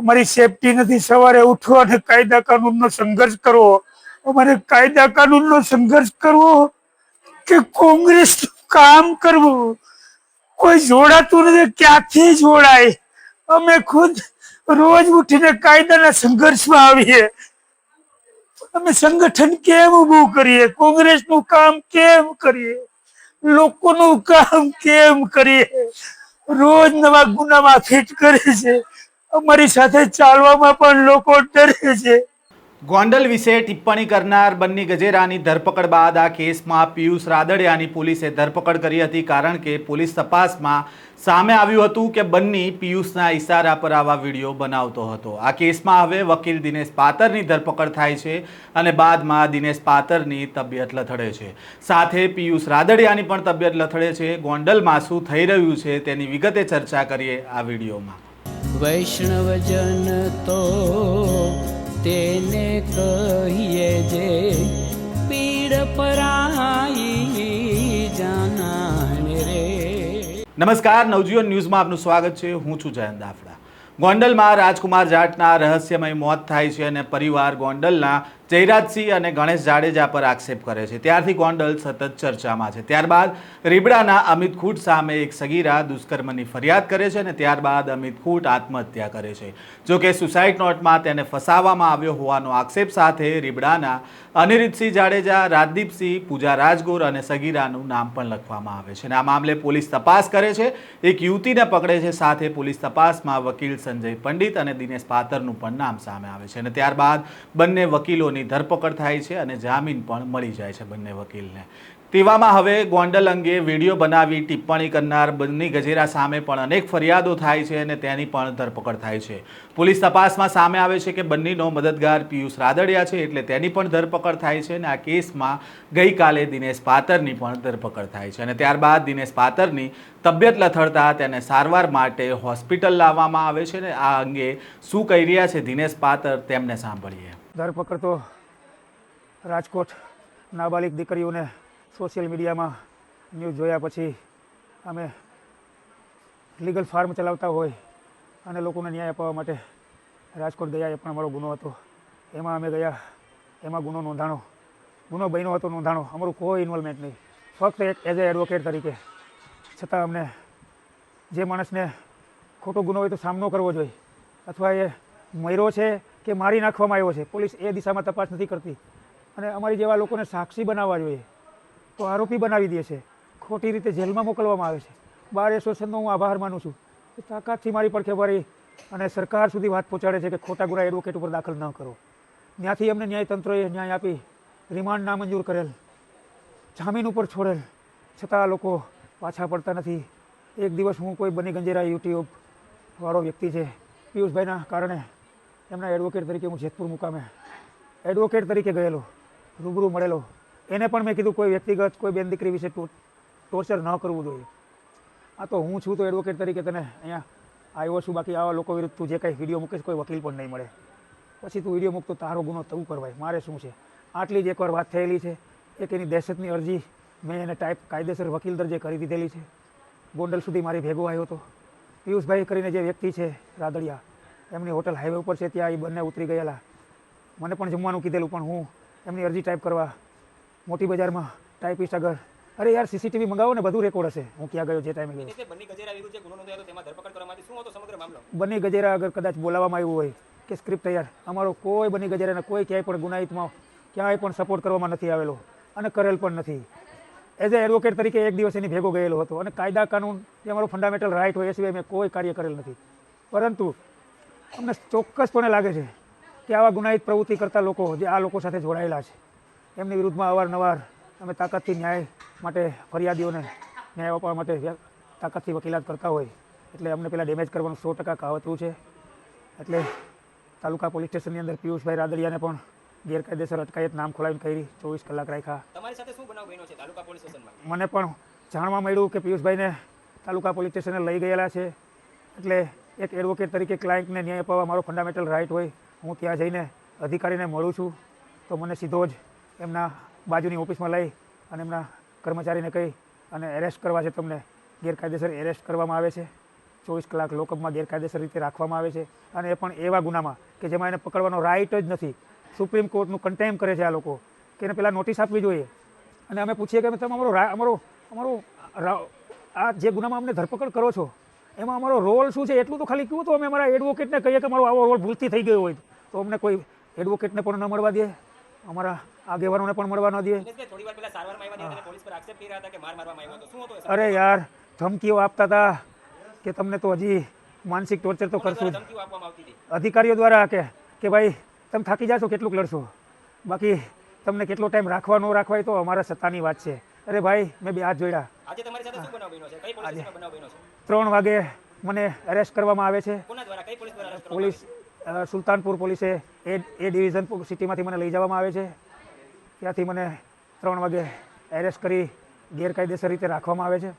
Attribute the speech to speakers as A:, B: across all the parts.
A: અમારી સેફટી નથી. સવારે ઉઠવો અને કાયદા કાનૂનનો સંઘર્ષ કરવો અમારે કાયદા કાનૂનનો સંઘર્ષ કરવો કે કોંગ્રેસ કામ કરવું. કોઈ જોડાતું નથી. ક્યાંથી જોડાય? અમે ખુદ રોજ ઉઠીને કાયદાના સંઘર્ષમાં આવીએ. અમે સંગઠન કેમ ઉભું કરીએ? કોંગ્રેસનું કામ કેમ કરીએ? લોકોનું કામ કેમ કરીએ? રોજ નવા ગુનામાં ફિટ કરે છે અમારી સાથે ચાલવામાં પણ લોકો ડરે છે.
B: ગોંડલ વિશે ટિપ્પણી કરનાર બન્ની ગજેરાની ધરપકડ બાદ આ કેસમાં પિયુષ રાદડિયાની પોલીસે ધરપકડ કરી હતી કારણ કે પોલીસ તપાસમાં સામે આવ્યું હતું કે બન્ની પિયુષના ઇશારા પર આવા વીડિયો બનાવતો હતો. આ કેસમાં હવે વકીલ દિનેશ પાતરની ધરપકડ થાય છે અને બાદમાં દિનેશ પાતરની તબિયત લથડે છે. સાથે પિયુષ રાદડિયાની પણ તબિયત લથડે છે. ગોંડલમાં શું થઈ રહ્યું છે તેની વિગતે ચર્ચા કરીએ આ વિડીયોમાં.
C: વૈષ્ણવજન તો તેને કહીએ જે પીડ પરાઈ જાનાને રે.
B: નમસ્કાર, નવજીવન ન્યૂઝમાં આપનું સ્વાગત છે. હું છું જયંત દાફડા. ગોંડલમાં રાજકુમાર જાટના રહસ્યમય મોત થાય છે અને પરિવાર ગોંડલના જયરાજસિંહ અને ગણેશ જાડેજા પર આક્ષેપ કરે છે. ત્યારથી ગોંડલ સતત ચર્ચામાં છે. ત્યારબાદ રીબડાના અમિત ખૂટ સામે એક સગીરા દુષ્કર્મની ફરિયાદ કરે છે અને ત્યારબાદ અમિત ખૂટ આત્મહત્યા કરે છે. જો કે સુસાઇડ નોટમાં તેને ફસાવવામાં આવ્યો હોવાનો આક્ષેપ સાથે રીબડાના અનિરુદ્ધસિંહ જાડેજા, રાજદીપસિંહ, પૂજા રાજગોર અને સગીરાનું નામ પણ લખવામાં આવે છે. અને આ મામલે પોલીસ તપાસ કરે છે. એક યુવતીને પકડે છે. સાથે પોલીસ તપાસમાં વકીલ સંજય પંડિત અને દિનેશ પાતરનું પણ નામ સામે આવે છે. અને ત્યારબાદ બંને વકીલોની ધરપકડ થાય છે અને જામીન પણ મળી જાય છે બંને વકીલને. તેવામાં હવે ગોંડલ અંગે વીડિયો બનાવી ટિપ્પણી કરનાર બંને ગજેરા સામે પણ અનેક ફરિયાદો થાય છે અને તેની પણ ધરપકડ થાય છે. પોલીસ તપાસમાં સામે આવે છે કે બંનેનો મદદગાર પિયુષ રાદડિયા છે એટલે તેની પણ ધરપકડ થાય છે અને આ કેસમાં ગઈકાલે દિનેશ પાતરની પણ ધરપકડ થાય છે અને ત્યારબાદ દિનેશ પાતરની તબિયત લથડતા તેને સારવાર માટે હોસ્પિટલ લાવવામાં આવે છે અને આ અંગે શું કહી રહ્યા છે દિનેશ પાતર તેમને સાંભળીએ.
A: ધરપકડ તો રાજકોટ નાબાલિક દીકરીઓને સોશિયલ મીડિયામાં ન્યૂઝ જોયા પછી અમે લીગલ ફાર્મ ચલાવતા હોય અને લોકોને ન્યાય અપાવવા માટે રાજકોટ ગયા, એ પણ અમારો ગુનો હતો. એમાં અમે ગયા, એમાં ગુનો નોંધાણો. ગુનો બન્યો હતો, નોંધાણો. અમારું કોઈ ઇન્વોલ્વમેન્ટ નહીં. ફક્ત એક એઝ એ એડવોકેટ તરીકે. છતાં અમને જે માણસને ખોટો ગુનો હોય તો સામનો કરવો જોઈએ. અથવા એ મર્યો છે કે મારી નાખવામાં આવ્યો છે. પોલીસ એ દિશામાં તપાસ નથી કરતી. અને અમારી જેવા લોકોને સાક્ષી બનાવવા જોઈએ, તો આરોપી બનાવી દે છે. ખોટી રીતે જેલમાં મોકલવામાં આવે છે. બાર એસોસિએશનનો હું આભાર માનું છું. કે તાકાતથી મારી પડખે ભરી અને સરકાર સુધી વાત પહોંચાડે છે કે ખોટા ગુના એડવોકેટ ઉપર દાખલ ન કરો. ત્યાંથી અમને ન્યાયતંત્રએ ન્યાય આપી, રિમાન્ડ નામંજૂર કરેલ, જામીન ઉપર છોડેલ. છતાં લોકો પાછા પડતા નથી. એક દિવસ હું કોઈ બની ગંજેરા યુટ્યુબ વાળો વ્યક્તિ છે. પિયુષભાઈના કારણે એમના એડવોકેટ તરીકે હું જેતપુર મુકામે એડવોકેટ તરીકે ગયેલો, રૂબરૂ મળેલો. એને પણ મેં કીધું, કોઈ વ્યક્તિગત, કોઈ બેન દીકરી વિશે ટોર્ચર ન કરવું જોઈએ. આ તો હું છું તો એડવોકેટ તરીકે તને અહીંયા આવ્યો છું. બાકી આવા લોકો વિરુદ્ધ તું જે કાંઈ વીડિયો મૂકીશ, કોઈ વકીલ પણ નહીં મળે. પછી તું વીડિયો મૂકતો, તારો ગુનો તું કરવાય. મારે શું છે? આટલી જ એકવાર વાત થયેલી છે. એક એની દહેશતની અરજી મેં એને ટાઈપ કાયદેસર વકીલ દરજે કરી દીધેલી છે. ગોંડલ સુધી મારી ભેગો આવ્યો હતો. પિયુષભાઈ કરીને જે વ્યક્તિ છે, રાદડિયા એમની હોટલ હાઈવે ઉપર છે ત્યાં એ બંને ઉતરી ગયેલા. મને પણ જમવાનું કીધેલું પણ હું એમની અરજી ટાઈપ કરવા મોટી બજારમાં ટાઈપિસ્ટ આગળ અરે યાર સીસીટીવી મંગાવો ને બધું રેકોર્ડ હશે. હું ક્યાં ગયો જે ટાઈમે ગયો.
D: બંને ગજેરા
A: આગળ કદાચ બોલાવવામાં આવ્યું હોય કે સ્ક્રિપ્ટ તૈયાર. અમારો કોઈ બની ગજેરાને કોઈ ક્યાંય પણ ગુનાહિતમાં ક્યાંય પણ સપોર્ટ કરવામાં નથી આવેલો અને કરેલ પણ નથી. એઝ એ એડવોકેટ તરીકે એક દિવસ એની ભેગો ગયેલો હતો અને કાયદા કાનૂન જે અમારો ફંડામેન્ટલ રાઇટ હોય એ સિવાય મેં કોઈ કાર્ય કરેલ નથી. પરંતુ અમને ચોક્કસપણે લાગે છે કે આવા ગુનાહિત પ્રવૃત્તિ કરતા લોકો જે આ લોકો સાથે જોડાયેલા છે એમની વિરુદ્ધમાં અવારનવાર અમે તાકાતથી ન્યાય માટે ફરિયાદીઓને ન્યાય આપવા માટે તાકાતથી વકીલાત કરતા હોય એટલે અમને પેલા ડેમેજ કરવાનું સો ટકા કાવતરું છે. એટલે તાલુકા પોલીસ સ્ટેશનની અંદર પિયુષભાઈ રાદડિયાને પણ ગેરકાયદેસર અટકાયત નામ ખોલાવીને કરી ચોવીસ કલાક રાખ્યા. મને પણ જાણવા મળ્યું કે પિયુષભાઈને તાલુકા પોલીસ સ્ટેશને લઈ ગયેલા છે એટલે એક એડવોકેટ તરીકે ક્લાયન્ટને ન્યાય અપાવવા મારો ફંડામેન્ટલ રાઇટ હોય, હું ત્યાં જઈને અધિકારીને મળું છું, તો મને સીધો જ એમના બાજુની ઓફિસમાં લઈ અને એમના કર્મચારીને કહી અને એરેસ્ટ કરવા છે તમને. ગેરકાયદેસર એરેસ્ટ કરવામાં આવે છે. ચોવીસ કલાક લોકઅપમાં ગેરકાયદેસર રીતે રાખવામાં આવે છે. અને એ પણ એવા ગુનામાં કે જેમાં એને પકડવાનો રાઇટ જ નથી. સુપ્રીમ કોર્ટનું કન્ટેમ કરે છે આ લોકો કે એને પહેલાં નોટિસ આપવી જોઈએ. અને અમે પૂછીએ કે તમે અમારો અમારો અમારો આ જે ગુનામાં અમને ધરપકડ કરો છો એમાં અમારો રોલ શું છે એટલું તો ખાલી કહ્યું તો અમે અમારા એડવોકેટને કહીએ કે મારો આવો રોલ ભૂલથી થઈ ગયો હોય તો. અમને કોઈ એડવોકેટને પણ ન મળવા દે. અમારા આગેવાનોને પણ મળવા ન દે. અરે યાર ધમકીઓ આપતા હતા કે તમને તો હજી માનસિક ટોર્ચર તો કરશું અધિકારીઓ દ્વારા કે કે ભાઈ તમે થાકી જાશો કેટલુંક લડશો. બાકી તમને કેટલો ટાઈમ રાખવા ન રાખવા એ તો અમારા સત્તાની વાત છે. અરે ભાઈ મેં બે હાથ જોડ્યા.
D: આજે તમારી સાથે શું બનાવ બન્યો છે? કઈ પોલીસ બનાવ બન્યો છે?
A: ત્રણ વાગે મને એરેસ્ટ કરવામાં આવે છે.
D: પોલીસ
A: સુલતાનપુર પોલીસે એ એ ડિવિઝન સિટીમાંથી મને લઈ જવામાં આવે છે. ત્યાંથી મને ત્રણ વાગે એરેસ્ટ કરી ગેરકાયદેસર રીતે રાખવામાં આવે છે.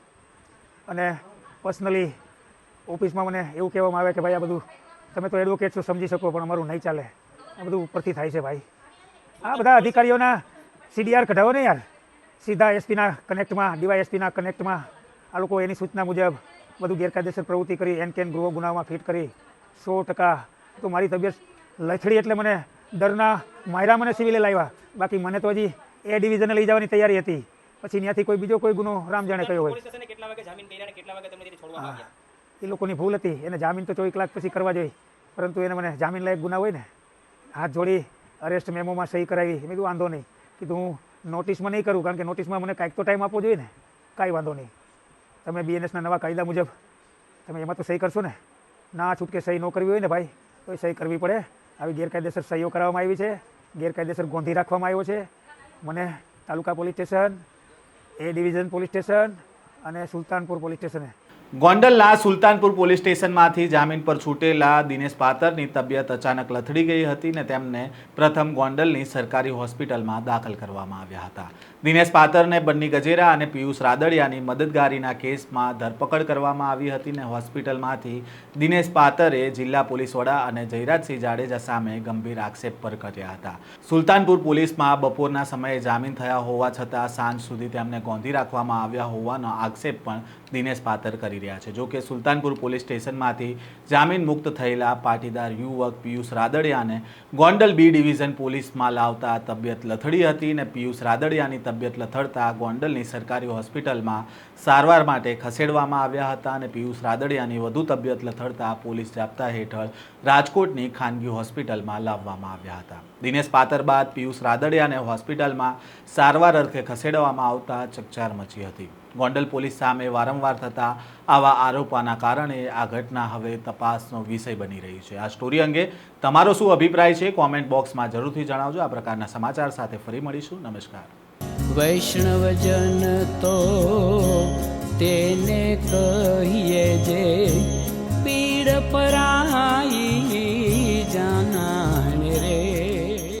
A: અને પર્સનલી ઓફિસમાં મને એવું કહેવામાં આવે કે ભાઈ આ બધું તમે તો એડવોકેટ છો સમજી શકો પણ અમારું નહીં ચાલે. આ બધું ઉપરથી થાય છે ભાઈ. આ બધા અધિકારીઓના સીડીઆર કઢાવો ને યાર. સીધા એસપીના કનેક્ટમાં ડીવાયએસપીના કનેક્ટમાં આ લોકો એની સૂચના મુજબ બધું ગેરકાયદેસર પ્રવૃત્તિ કરી એન કેન ગૃહ ગુનામાં ફિટ કરી? સો ટકા. તો મારી તબિયત લથડી એટલે મને ડરના માયરા મને સિવિલે લાવ્યા. બાકી મને તો હજી એ ડિવિઝને લઈ જવાની તૈયારી હતી. પછી ત્યાંથી કોઈ બીજો કોઈ ગુનો રામ જાણે કયો હોય. એ લોકોની ભૂલ હતી. એને જામીન તો ચોવીસ કલાક પછી કરવા જોઈએ. પરંતુ એને મને જામીન લાયક ગુના હોય ને, હાથ જોડી અરેસ્ટ મેમોમાં સહી કરાવી. મેં કીધું, વાંધો નહીં. કીધું, હું નોટિસમાં નહીં કરું, કારણ કે નોટિસમાં મને કાંઈક તો ટાઈમ આપવો જોઈએ ને. કાંઈ વાંધો નહીં. તમે બીએનએસના નવા કાયદા મુજબ તમે એમાં તો સહી કરશો ને? ના છૂટકે સહી ન કરવી હોય ને ભાઈ તો એ સહી કરવી પડે. આવી ગેરકાયદેસર સહીઓ કરવામાં આવી છે, ગેરકાયદેસર ગોંધી રાખવામાં આવ્યો છે. મને taluka police station A division police station અને સુલતાનપુર પોલીસ સ્ટેશને
B: ગોંડલના સુલતાનપુર પોલીસ સ્ટેશનમાંથી જામીન પર છૂટેલા દિનેશ પાતરની તબિયત અચાનક લથડી ગઈ હતી ને તેમને પ્રથમ ગોંડલની સરકારી હોસ્પિટલમાં દાખલ કરવામાં આવ્યા હતા. દિનેશ પાતરને બન્ની ગજેરા અને પિયુષ રાદડિયાની મદદગારીના કેસમાં ધરપકડ કરવામાં આવી હતી ને હોસ્પિટલમાંથી દિનેશ પાતરે જિલ્લા પોલીસ વડા અને જયરાજસિંહ જાડેજા સામે ગંભીર આક્ષેપ પર કર્યા હતા. સુલતાનપુર પોલીસમાં બપોરના સમયે જામીન થયા હોવા છતાં સાંજ સુધી તેમને ગોંધી રાખવામાં આવ્યા હોવાનો આક્ષેપ પણ દિનેશ પાતર કરી રહ્યા છે. જોકે સુલતાનપુર પોલીસ સ્ટેશનમાંથી જામીન મુક્ત થયેલા પાટીદાર યુવક પિયુષ રાદડિયાને ગોંડલ બી ડિવિઝન પોલીસમાં લાવતા તબિયત લથડી હતી અને પિયુષ રાદડિયાની તબિયત લથડતા ગોંડલની સરકારી હોસ્પિટલમાં સારવાર માટે ખસેડવામાં આવ્યા હતા અને પિયુષ રાદડિયાની વધુ તબિયત લથડતા પોલીસ જાપ્તા હેઠળ રાજકોટની ખાનગી હોસ્પિટલમાં લાવવામાં આવ્યા હતા. દિનેશ પાતર બાદ પિયુષ રાદડિયાને હોસ્પિટલમાં સારવાર અર્થે ખસેડવામાં આવતા ચકચાર મચી હતી. ગોંડલ પોલીસ સામે વારંવાર થતા આવા આરોપોના કારણે આ ઘટના હવે તપાસનો વિષય બની રહી છે. આ સ્ટોરી અંગે તમારો શું અભિપ્રાય છે? કોમેન્ટ બોક્સમાં જરૂરથી જણાવજો. આ પ્રકારના સમાચાર સાથે ફરી મળીશું. નમસ્કાર.
C: વૈષ્ણવજન તો તેને કહીએ જે પીડ પરાઈ